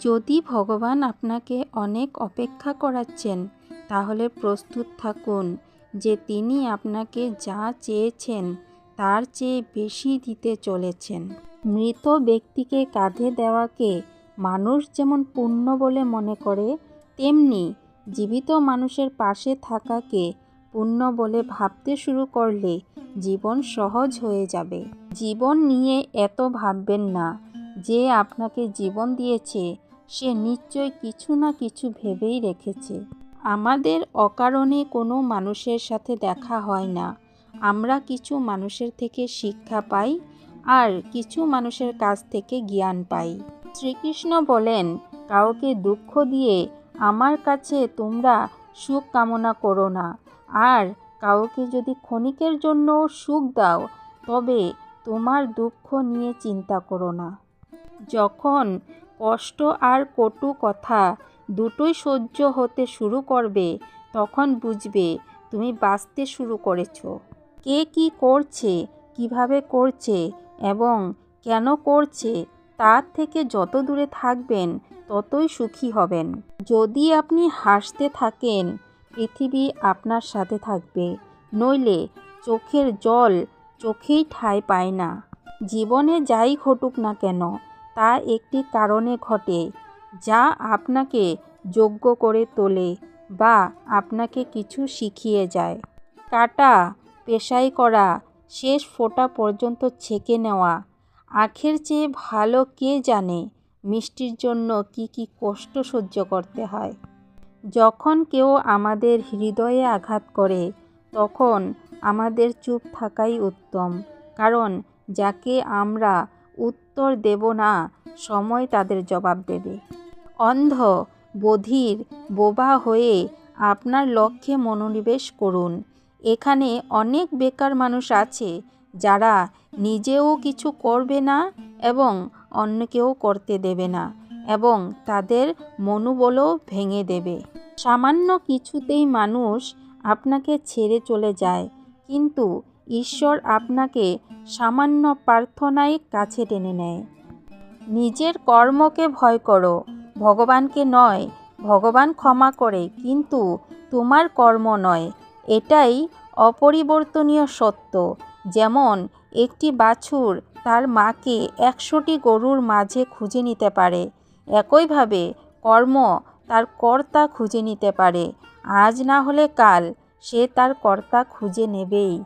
যদি ভগবান আপনাকে অনেক অপেক্ষা করাচ্ছেন, তাহলে প্রস্তুত থাকুন যে তিনি আপনাকে যা চেয়েছেন, তার চেয়ে বেশি দিতে চলেছেন। মৃত ব্যক্তিকে কাঁধে দেওয়াকে মানুষ যেমন পুণ্য বলে মনে করে, তেমনি জীবিত মানুষের পাশে থাকাকে পুণ্য বলে ভাবতে শুরু করলে জীবন সহজ হয়ে যাবে। জীবন নিয়ে এত ভাববেন না যে আপনাকে জীবন দিয়েছে সে নিশ্চয় কিছু না কিছু ভেবেই রেখেছে। আমাদের অকারণে কোনো মানুষের সাথে দেখা হয় না। আমরা কিছু মানুষের থেকে শিক্ষা পাই আর কিছু মানুষের কাছ থেকে জ্ঞান পাই। শ্রীকৃষ্ণ বলেন, কাউকে দুঃখ দিয়ে আমার কাছে তোমরা সুখ কামনা করো না। আর কাউকে যদি ক্ষণিকের জন্য সুখ দাও, তবে তোমার দুঃখ নিয়ে চিন্তা করো না। যখন কষ্ট আর কটু কথা দুটোই সহ্য হতে শুরু করবে, তখন বুঝবে তুমি বাঁচতে শুরু করেছ। কে কি করছে, কীভাবে করছে এবং কেন করছে, তার থেকে যত দূরে থাকবেন ততই সুখী হবেন। যদি আপনি হাসতে থাকেন, পৃথিবী আপনার সাথে থাকবে, নইলে চোখের জল চোখেই ঠাঁই পায় না। জীবনে যাই ঘটুক না কেন তা একটি কারণে ঘটে, যা আপনাকে যোগ্য করে তোলে বা আপনাকে কিছু শিখিয়ে যায়। কাটা, পেশাই করা, শেষ ফোঁটা পর্যন্ত ছেঁকে নেওয়া, আখের চেয়ে ভালো কে জানে মিষ্টির জন্য কি কি কষ্ট সহ্য করতে হয়। যখন কেউ আমাদের হৃদয়ে আঘাত করে, তখন আমাদের চুপ থাকাই উত্তম, কারণ যাকে আমরা উত্তর দেব না, সময় তাদের জবাব দেবে। অন্ধ বধির বোবা হয়ে আপনার লক্ষ্যে মনোনিবেশ করুন। এখানে অনেক বেকার মানুষ আছে, যারা নিজেও কিছু করবে না এবং অন্যকেও করতে দেবে না এবং তাদের মনোবলও ভেঙে দেবে। সামান্য কিছুতেই মানুষ আপনাকে ছেড়ে চলে যায়, কিন্তু ঈশ্বর আপনাকে সামান্য প্রার্থনায় কাছে টেনে নেয়। নিজের কর্মকে ভয় করো, ভগবানকে নয়, ভগবান ক্ষমা করে, কিন্তু তোমার কর্ম নয়। এটাই অপরিবর্তনীয় সত্য। যেমন একটি বাছুর তার মাকে একশোটি গরুর মাঝে খুঁজে নিতে পারে। একইভাবে কর্ম তার কর্তা খুঁজে নিতে পারে। আজ না হলে কাল সে তার কর্তা খুঁজে নেবেই।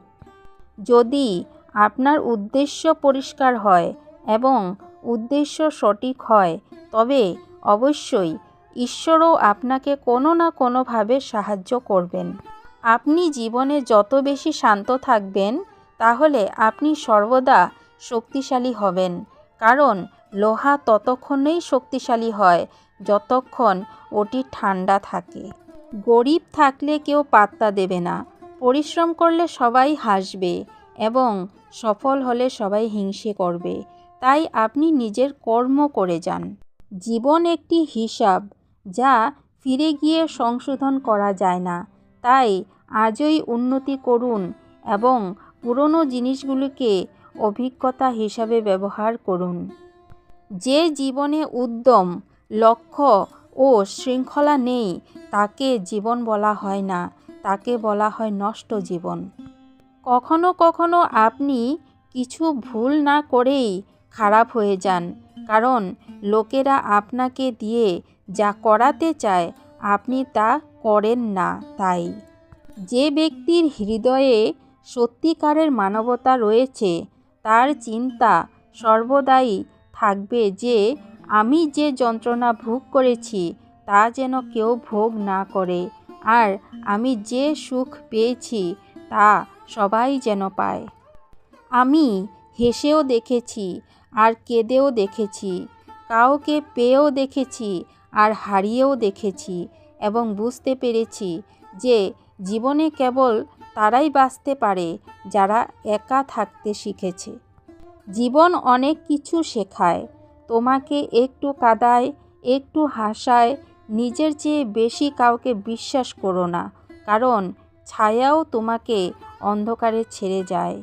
যদি আপনার উদ্দেশ্য পরিষ্কার হয় এবং উদ্দেশ্য সঠিক হয়, তবে অবশ্যই ঈশ্বরও আপনাকে কোনো না কোনোভাবে সাহায্য করবেন। আপনি জীবনে যত বেশি শান্ত থাকবেন, তাহলে আপনি সর্বদা শক্তিশালী হবেন। কারণ লোহা ততক্ষণেই শক্তিশালী হয়, যতক্ষণ ওটি ঠান্ডা থাকে। গরিব থাকলে কেউ পাত্তা দেবে না। পরিশ্রম করলে সবাই হাসবে এবং সফল হলে সবাই হিংসে করবে। তাই আপনি নিজের কর্ম করে যান। জীবন একটি হিসাব, যা ফিরে গিয়ে সংশোধন করা যায় না। তাই আজই উন্নতি করুন এবং পুরনো জিনিসগুলিকে অভিজ্ঞতা হিসাবে ব্যবহার করুন। যে জীবনে উদ্যম, লক্ষ্য ও শৃঙ্খলা নেই, তাকে জীবন বলা হয় না। তাকে বলা হয় নষ্ট জীবন। কখনো কখনো আপনি কিছু ভুল না করেই খারাপ হয়ে যান, কারণ লোকেরা আপনাকে দিয়ে যা করাতে চায়, আপনি তা করেন না তাই। যে ব্যক্তির হৃদয়ে সত্যিকারের মানবতা রয়েছে, তার চিন্তা সর্বদাই থাকবে যে, আমি যে যন্ত্রণা ভোগ করেছি, তা যেন কেউ ভোগ না করে। আর আমি যে সুখ পেয়েছি, তা সবাই যেন পায়। আমি হেসেও দেখেছি আর কেঁদেও দেখেছি, কাউকে পেয়েও দেখেছি আর হারিয়েও দেখেছি এবং বুঝতে পেরেছি যে জীবনে কেবল তারাই বাঁচতে পারে যারা একা থাকতে শিখেছে। জীবন অনেক কিছু শেখায়। তোমাকে একটু কাদায়, একটু হাসায় নিজের চেয়ে বেশি কাউকে বিশ্বাস করো না, কারণ ছায়াও তোমাকে অন্ধকারে ছেড়ে যায়।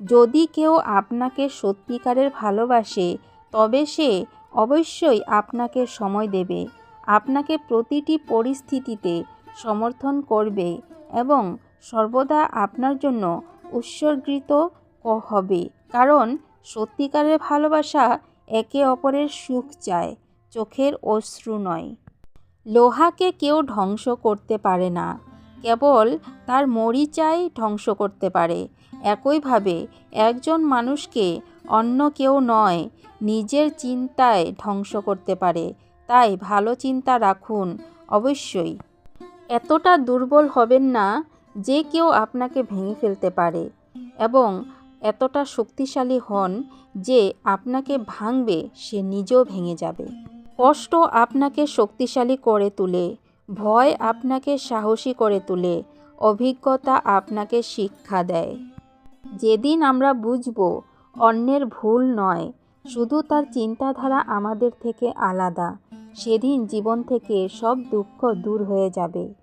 যদি কেউ আপনাকে সত্যিকারের ভালোবাসে, তবে সে অবশ্যই আপনাকে সময় দেবে, আপনাকে প্রতিটি পরিস্থিতিতে সমর্থন করবে এবং সর্বদা আপনার জন্য উৎসর্গৃত হবে। কারণ সত্যিকারের ভালোবাসা একে অপরের সুখ চায়, চোখের অশ্রু নয়। লোহাকে কেউ ধ্বংস করতে পারে না। কেবল তার মরিচাই ধ্বংস করতে পারে। একইভাবে একজন মানুষকে অন্য কেউ নয়, নিজের চিন্তায় ধ্বংস করতে পারে। তাই ভালো চিন্তা রাখুন অবশ্যই। এতটা দুর্বল হবেন না যে কেউ আপনাকে ভেঙে ফেলতে পারে এবং এতটা শক্তিশালী হন যে আপনাকে ভাঙবে, সে নিজেও ভেঙে যাবে। কষ্ট আপনাকে শক্তিশালী করে তোলে, ভয় আপনাকে সাহসী করে তোলে, অভিজ্ঞতা আপনাকে শিক্ষা দেয়। যেদিন আমরা বুঝব অন্যের ভুল নয়, শুধু তার চিন্তাধারা আমাদের থেকে আলাদা, সেদিন জীবন থেকে সব দুঃখ দূর হয়ে যাবে।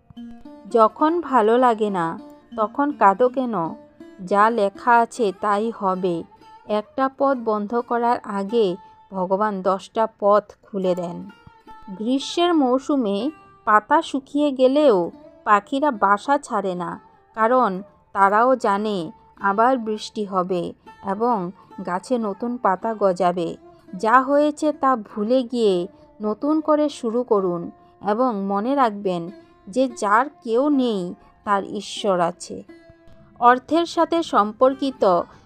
যখন ভালো লাগে না, তখন কাঁদো কেন? যা লেখা আছে তাই হবে। একটা পথ বন্ধ করার আগে ভগবান দশটা পথ খুলে দেন। গ্রীষ্মের মৌসুমে পাতা শুকিয়ে গেলেও পাখিরা বাসা ছাড়ে না, কারণ তারাও জানে আবার বৃষ্টি হবে এবং গাছে নতুন পাতা গজাবে। যা হয়েছে তা ভুলে গিয়ে নতুন করে শুরু করুন এবং মনে রাখবেন যে যার কেউ নেই, তার ঈশ্বর আছে। অর্থের সাথে সম্পর্কিত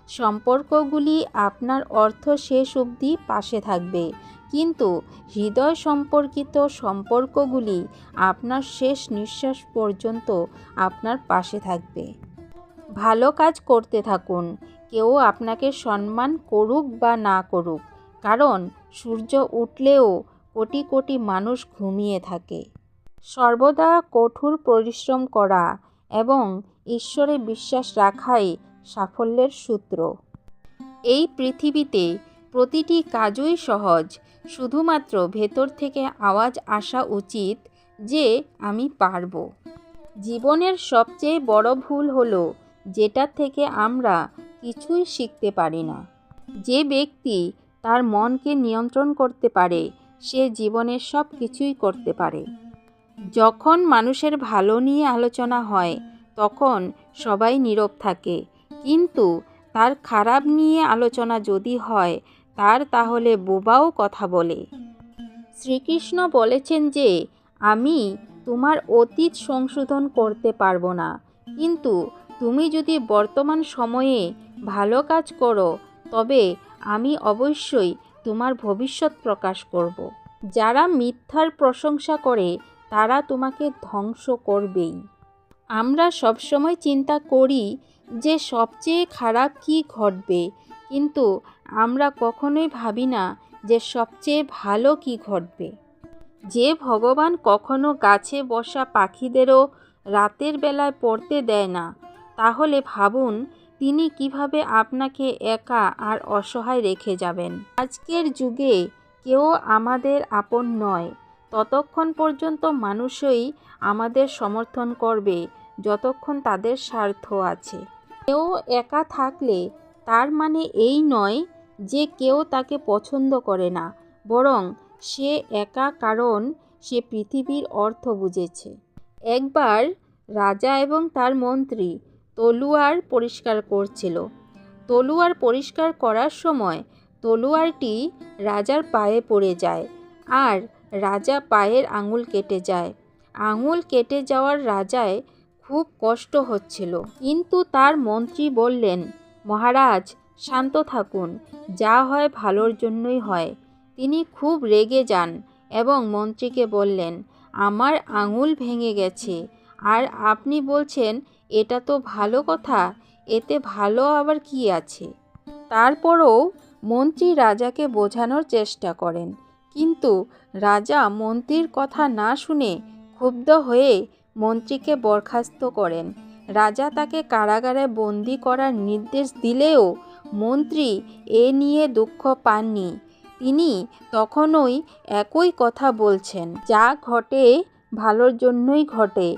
সম্পর্কগুলি আপনার অর্থ শেষ অবধি পাশে থাকবে। কিন্তু হৃদয় সম্পর্কিত সম্পর্কগুলি আপনার শেষ নিঃশ্বাস পর্যন্ত আপনার পাশে থাকবে। ভালো কাজ করতে থাকুন। কেউ আপনাকে সম্মান করুক বা না করুক। কারণ সূর্য উঠলেও কোটি কোটি মানুষ ঘুমিয়ে থাকে। সর্বদা কঠোর পরিশ্রম করা এবং ঈশ্বরে বিশ্বাস রাখাই সাফল্যের সূত্র। এই পৃথিবীতে প্রতিটি কাজই সহজ, শুধুমাত্র ভেতর থেকে আওয়াজ আসা উচিত যে আমি পারব। জীবনের সবচেয়ে বড় ভুল হলো যেটা থেকে আমরা কিছুই শিখতে পারি না। যে ব্যক্তি তার মনকে নিয়ন্ত্রণ করতে পারে, সে জীবনের সব কিছুই করতে পারে। যখন মানুষের ভালো নিয়ে আলোচনা হয়, তখন সবাই নীরব থাকে কিন্তু তার খারাপ নিয়ে আলোচনা যদি হয়, তার তাহলে বোবাও কথা বলে। শ্রীকৃষ্ণ বলেছেন যে, আমি তোমার অতীত সংশোধন করতে পারব না। কিন্তু তুমি যদি বর্তমান সময়ে ভালো কাজ করো, তবে আমি অবশ্যই তোমার ভবিষ্যৎ প্রকাশ করব। যারা মিথ্যার প্রশংসা করে, তারা তোমাকে ধ্বংস করবেই। আমরা সবসময় চিন্তা করি যে সবচেয়ে খারাপ কী ঘটবে। কিন্তু আমরা কখনোই ভাবি না যে সবচেয়ে ভালো কী ঘটবে। যে ভগবান কখনো গাছে বসা পাখিদেরও রাতের বেলায় পড়তে দেয় না, তাহলে ভাবুন তিনি কীভাবে আপনাকে একা আর অসহায় রেখে যাবেন। আজকের যুগে কেউ আমাদের আপন নয়। ততক্ষণ পর্যন্ত মানুষই আমাদের সমর্থন করবে, যতক্ষণ তাদের স্বার্থ আছে। কেউ একা থাকলে তার মানে এই নয় যে কেউ তাকে পছন্দ করে না, বরং সে একা কারণ সে পৃথিবীর অর্থ বুঝেছে। একবার রাজা এবং তার মন্ত্রী তলুয়ার পরিষ্কার করছিল। তলুয়ার পরিষ্কার করার সময় তলুয়ারটি রাজার পায়ে পড়ে যায়, আর রাজা পায়ের আঙুল কেটে যায়। আঙুল কেটে যাওয়ার রাজায় খুব কষ্ট হচ্ছিল। কিন্তু তার মন্ত্রী বললেন, মহারাজ, শান্ত থাকুন, যা হয় ভালোর জন্যই হয়। তিনি খুব রেগে যান এবং মন্ত্রীকে বললেন, আমার আঙুল ভেঙে গেছে। আর আপনি বলছেন, এটা তো ভালো কথা, এতে ভালো আবার কি আছে? তারপরও মন্ত্রী রাজাকে বোঝানোর চেষ্টা করেন। কিন্তু রাজা মন্ত্রীর কথা না শুনে ক্ষুব্ধ হয়ে মন্ত্রীকে বরখাস্ত করেন। রাজা তাকে কারাগারে বন্দি করার নির্দেশ দিলেও মন্ত্রী এ নিয়ে দুঃখ পাননি। তিনি তখনই একই কথা বলছেন, যা ঘটে ভালোর জন্যই ঘটে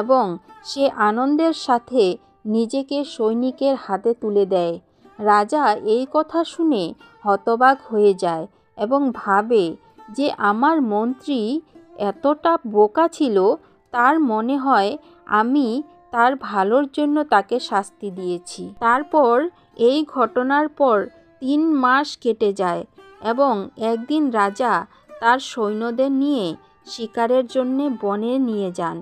এবং সে আনন্দের সাথে নিজেকে সৈনিকের হাতে তুলে দেয়। রাজা এই কথা শুনে হতবাক হয়ে যায় এবং ভাবে যে আমার মন্ত্রী এতটা বোকা ছিল, তার মনে হয় আমি তার ভালোর জন্য তাকে শাস্তি দিয়েছি। তারপর এই ঘটনার পর তিন মাস কেটে যায় এবং একদিন রাজা তার সৈন্যদের নিয়ে শিকারের জন্যে বনে নিয়ে যান।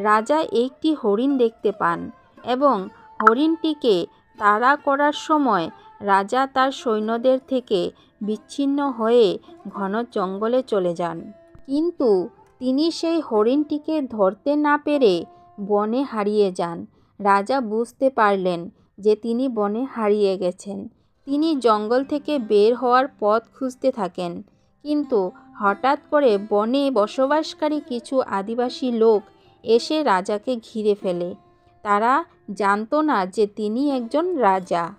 রাজা একটি হরিণ দেখতে পান এবং হরিণটিকে তাড়া করার সময় রাজা তার সৈন্যদের থেকে বিচ্ছিন্ন হয়ে ঘন জঙ্গলে চলে যান। কিন্তু তিনি সেই হরিণটিকে ধরতে না পেরে বনে হারিয়ে যান। রাজা বুঝতে পারলেন যে তিনি বনে হারিয়ে গেছেন। তিনি জঙ্গল থেকে বের হওয়ার পথ খুঁজতে থাকেন। কিন্তু হঠাৎ করে বনে বসবাসকারী কিছু আদিবাসী লোক এসে রাজাকে ঘিরে ফেলে। তারা জানতো না যে তিনি একজন রাজা।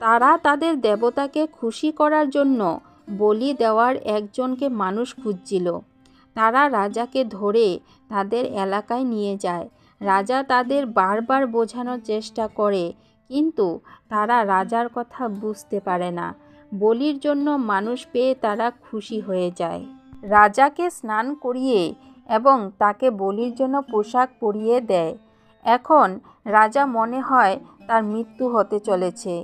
তারা তাদের দেবতাকে খুশি করার জন্য বলি দেওয়ার একজনকে মানুষ খুঁজছিল। তারা রাজাকে ধরে তাদের এলাকায় নিয়ে যায়। রাজা তাদের বারবার বোঝানোর চেষ্টা করে, কিন্তু তারা রাজার কথা বুঝতে পারে না। বলির জন্য মানুষ পেয়ে তারা খুশি হয়ে যায়। রাজাকে স্নান করিয়ে এবং তাকে বলির জন্য পোশাক পরিয়ে দেয়। এখন রাজা মনে হয় তার মৃত্যু হতে চলেছে।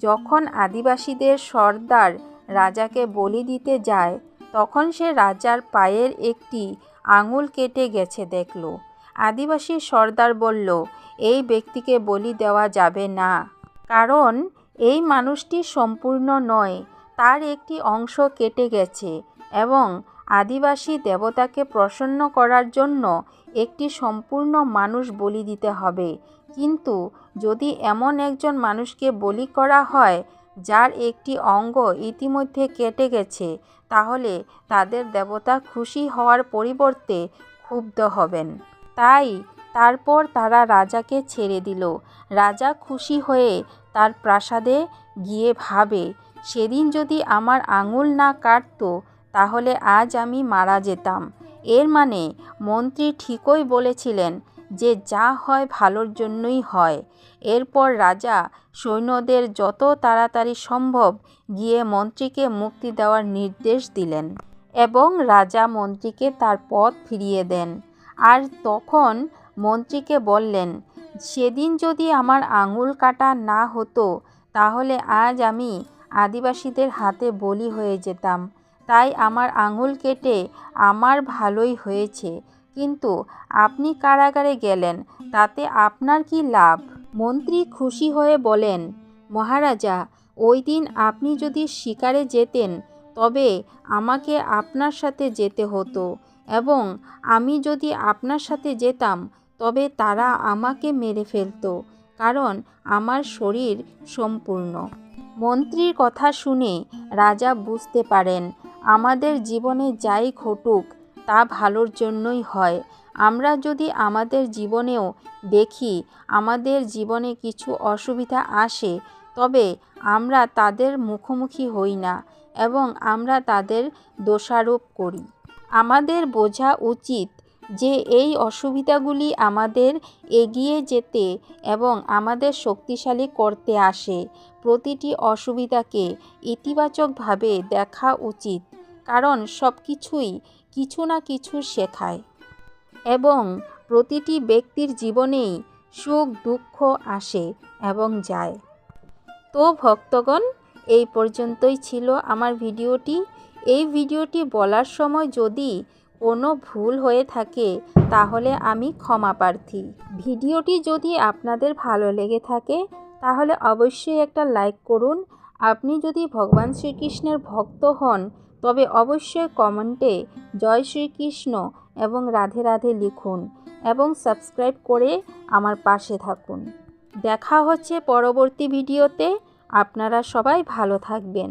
যখন আদিবাসীদের সর্দার রাজাকে বলি দিতে যায়, তখন সে রাজার পায়ের একটি আঙুল কেটে গেছে দেখল। আদিবাসী সর্দার বলল, এই ব্যক্তিকে বলি দেওয়া যাবে না। কারণ এই মানুষটি সম্পূর্ণ নয়, তার একটি অংশ কেটে গেছে এবং আদিবাসী দেবতাকে প্রসন্ন করার জন্য একটি সম্পূর্ণ মানুষ বলি দিতে হবে। কিন্তু যদি এমন একজন মানুষকে বলি করা হয়, যার একটি অঙ্গ ইতিমধ্যে কেটে গেছে, তাহলে তাদের দেবতা খুশি হওয়ার পরিবর্তে ক্ষুব্ধ হবেন। তাই তারপর তারা রাজাকে ছেড়ে দিল। রাজা খুশি হয়ে তার প্রাসাদে গিয়ে ভাবে, সেদিন যদি আমার আঙুল না কাটতো, তাহলে আজ আমি মারা যেতাম। এর মানে মন্ত্রী ঠিকই বলেছিলেন যে যা হয় ভালোর জন্যই হয়। এরপর রাজা সৈন্যদের যত তাড়াতাড়ি সম্ভব গিয়ে মন্ত্রীকে মুক্তি দেওয়ার নির্দেশ দিলেন এবং রাজা মন্ত্রীকে তার পথ ফিরিয়ে দেন। আর তখন মন্ত্রীকে বললেন, সেদিন যদি আমার আঙুল কাটা না হতো, তাহলে আজ আমি আদিবাসীদের হাতে বলি হয়ে যেতাম। তাই আমার আঙুল কেটে আমার ভালোই হয়েছে। কিন্তু আপনি কারাগারে গেলেন, তাতে আপনার কি লাভ? মন্ত্রী খুশি হয়ে বলেন, মহারাজা, ওই দিন আপনি যদি শিকারে যেতেন, তবে আমাকে আপনার সাথে যেতে হতো এবং আমি যদি আপনার সাথে যেতাম, তবে তারা আমাকে মেরে ফেলতো, কারণ আমার শরীর সম্পূর্ণ মন্ত্রীর কথা শুনে রাজা বুঝতে পারেন, আমাদের জীবনে যাই ঘটুক তা ভালোর জন্যই হয়। আমরা যদি আমাদের জীবনেও দেখি আমাদের জীবনে কিছু অসুবিধা আসে, তবে আমরা তাদের মুখোমুখি হই না এবং আমরা তাদের দোষারোপ করি। আমাদের বোঝা উচিত যে এই অসুবিধাগুলি আমাদের এগিয়ে যেতে এবং আমাদের শক্তিশালী করতে আসে। প্রতিটি অসুবিধাকে ইতিবাচকভাবে দেখা উচিত, কারণ সব কিছুই কিছু না কিছু শেখায় এবং প্রতিটি ব্যক্তির জীবনেই সুখ, দুঃখ আসে এবং যায়। তো ভক্তগণ, এই পর্যন্তই ছিল আমার ভিডিওটি। এই ভিডিওটি বলার সময় যদি কোনো ভুল হয়ে থাকে, তাহলে আমি ক্ষমা প্রার্থী। ভিডিওটি যদি আপনাদের ভালো লেগে থাকে, তাহলে অবশ্যই একটা লাইক করুন। আপনি যদি ভগবান শ্রীকৃষ্ণের ভক্ত হন তবে অবশ্যই কমেন্টে জয় শ্রীকৃষ্ণ এবং রাধে রাধে লিখুন এবং সাবস্ক্রাইব করে আমার পাশে থাকুন। দেখা হচ্ছে পরবর্তী ভিডিওতে। আপনারা সবাই ভালো থাকবেন।